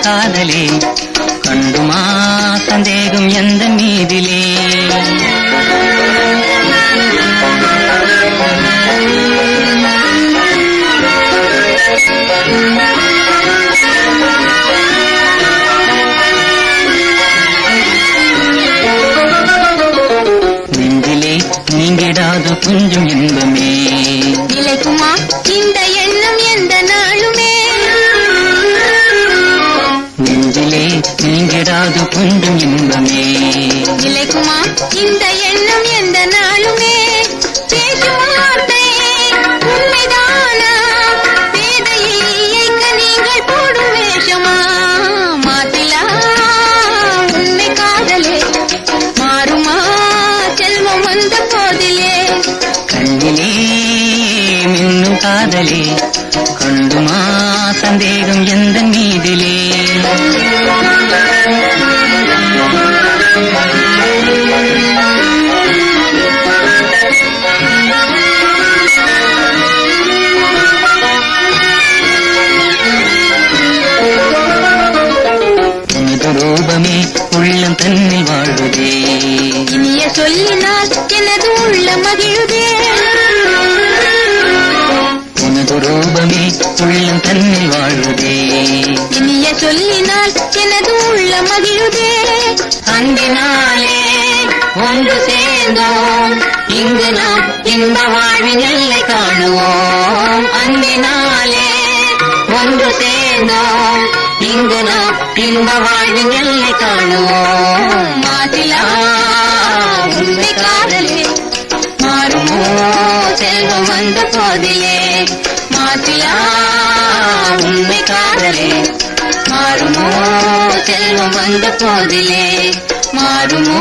காதலே. கண்டுமா சந்தேகம் எந்த மீதிலே? நெஞ்சிலே நீங்கிடாத கொஞ்சம் இன்பமே. நிலைக்குமா? நீங்கிடாத கொஞ்சம் இன்பமே. நிலைக்குமா இந்த எண்ணம் எந்த நாளுமே பேசும் வார்த்தை உண்மைதானா? பேதையை ஏய்க்க நீங்கள் போடும் வேஷமா? மாத்திலா உண்மை காதலே. மாறுமா செல்வம் வந்த போதிலே? கண்ணிலே மின்னும் காதலே. கண்டுமா சந்தேகம் எந்த மீதிலே? உள்ளம் தன்னில் வாழ்வதே. இனிய சொல்லினால் எனது உள்ள மகிழுதே. உனது ரூபமே உள்ளம் தன்னில் வாழ்வதே. இனிய சொல்லினால் எனது உள்ள மகிழுதே. அன்பினாலே ஒன்று சேர்ந்தோம். இங்கு நாம் இந்த வாழ்வின் எல்லை காணுவோம். அன்பினாலே ஒன்று சேர்ந்தோம். இங்கு நாம் இந்த வாழ்வின் எல்லை காணுவோம். வந்த போதிலே மாத்திலா உண்மை காதலே. மாறுமோ செல்வம் வந்த போதிலே மாறுமோ.